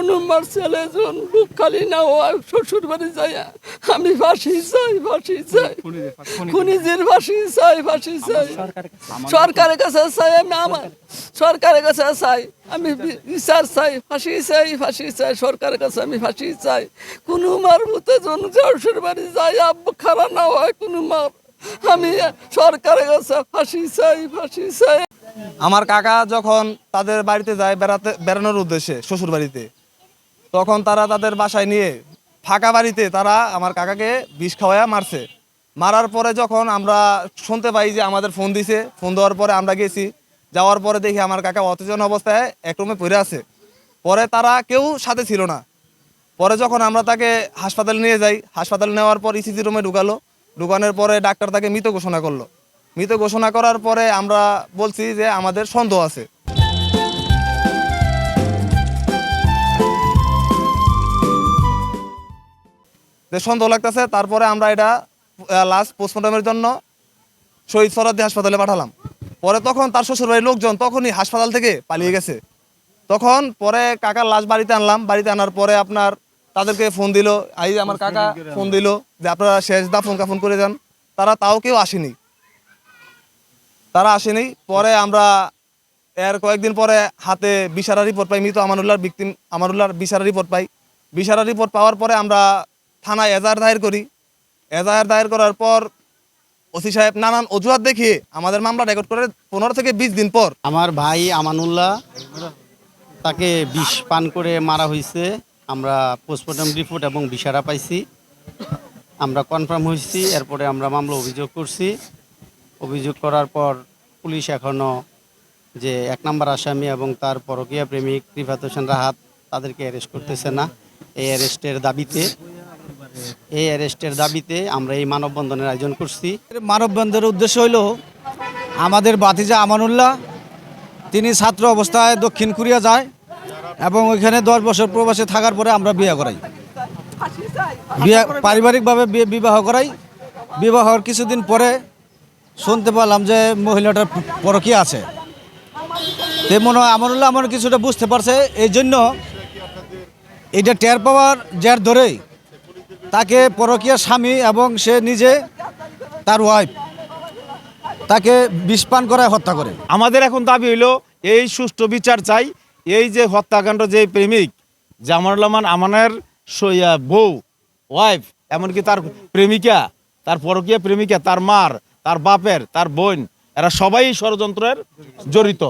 অনুমার ছেলে জন বুক খালি না ও শ্বশুর বাড়ি যাই আমি ফাঁসি চাই ফাঁসি চাই খুনিজের ফাঁসি চাই ফাঁসি চাই সরকারের কাছে চাই আমি আমার সরকারের কাছে। চাই আমি বিচার চাই ফাঁসি চাই ফাঁসি চাই। সরকারের কাছে আমি ফাঁসি চাই। কোনো মার মতো জন শ্বশুর বাড়ি যাই আব্বু খারাপ না হয় কোনো মার। আমি সরকারের কাছে ফাঁসি চাই ফাঁসি চাই। আমার কাকা যখন তাদের বাড়িতে যায় বেড়াতে বেড়ানোর উদ্দেশ্যে শ্বশুর বাড়িতে তখন তারা তাদের বাসায় নিয়ে ফাঁকা বাড়িতে তারা আমার কাকাকে বিষ খাওয়ায়া মারছে। মারার পরে যখন আমরা শুনতে পাই যে আমাদের ফোন দিছে, ফোন দেওয়ার পরে আমরা গেছি। যাওয়ার পরে দেখি আমার কাকা অচেতন অবস্থায় এক রুমে পড়ে আছে। পরে তারা কেউ সাথে ছিল না। পরে যখন আমরা তাকে হাসপাতালে নিয়ে যাই, হাসপাতালে নেওয়ার পর ইসিজি রুমে ঢুকালো। ঢুকানোর পরে ডাক্তার তাকে মৃত ঘোষণা করল। মৃত ঘোষণা করার পরে আমরা বলছি যে আমাদের সন্দেহ আছে। যে সন্দেহ লাগতেছে তারপরে আমরা এটা লাস্ট পোস্টমর্টমের জন্য শহীদ সরাদ্দি হাসপাতালে পাঠালাম। পরে তখন তার শ্বশুরবাড়ির লোকজন তখনই হাসপাতাল থেকে পালিয়ে গেছে। তখন পরে কাকার লাশ বাড়িতে আনলাম। বাড়িতে আনার পরে আপনার তাদেরকে ফোন দিল এই যে আমার কাকা ফোন দিল যে আপনারা শেষ দা দাফন কাফন করে যান। তারা তাও কেউ আসেনি। তারা আসেনি। পরে আমরা এর কয়েকদিন পরে হাতে বিশারা রিপোর্ট পাই মৃত আমানুল্লাহর বিক্টিম আমানুল্লাহর বিশারা রিপোর্ট পাই। বিশারা রিপোর্ট পাওয়ার পরে আমরা থানায় এজাহার দায়ের করি। এজাহার দায়ের করার পর ওসি সাহেব নানান অজুহাত দেখিয়ে আমাদের মামলা রেকর্ড করে পনেরো থেকে বিশ দিন পর। আমার ভাই আমানুল্লাহ, তাকে বিষ পান করে মারা হয়েছে আমরা পোস্টমর্টম রিপোর্ট এবং বিষারা পাইছি। আমরা কনফার্ম হয়েছি এরপরে আমরা মামলা অভিযোগ করছি। অভিযোগ করার পর পুলিশ এখনও যে এক নম্বর আসামি এবং তার পরকীয়া প্রেমিক রিফাত হোসেন রাহাত তাদেরকে অ্যারেস্ট করতেছে না। এই অ্যারেস্টের দাবিতে এই অ্যারেস্টের দাবিতে আমরা এই মানববন্ধনের আয়োজন করছি। মানববন্ধনের উদ্দেশ্য হইল আমাদের বাতিজা আমানুল্লাহ, তিনি ছাত্র অবস্থায় দক্ষিণ কোরিয়া যায় এবং ওইখানে দশ বছর প্রবাসে থাকার পরে আমরা বিয়ে করাই। বিয়ে পারিবারিকভাবে বিবাহ করাই। বিবাহর কিছুদিন পরে শুনতে পেলাম যে মহিলাটার পরকীয়া আছে। তে মনে হয় আমানুল্লাহ আমার কিছুটা বুঝতে পারছে এই জন্য এটা টের পাওয়ার জের ধরেই তাকে পরকীয়া স্বামী এবং সে নিজে তার ওয়াইফ তাকে বিষপান করায় হত্যা করে। আমাদের এখন দাবি হইল, এই সুষ্ঠু বিচার চাই, এই যে হত্যাকাণ্ড যে প্রেমিক জামানুল্লাহমান আমানের বউ ওয়াইফ এমনকি তার প্রেমিকা, তার পরকীয়া প্রেমিকা, তার মার, তার বাপের, তার বোন, এরা সবাই ষড়যন্ত্রের জড়িত।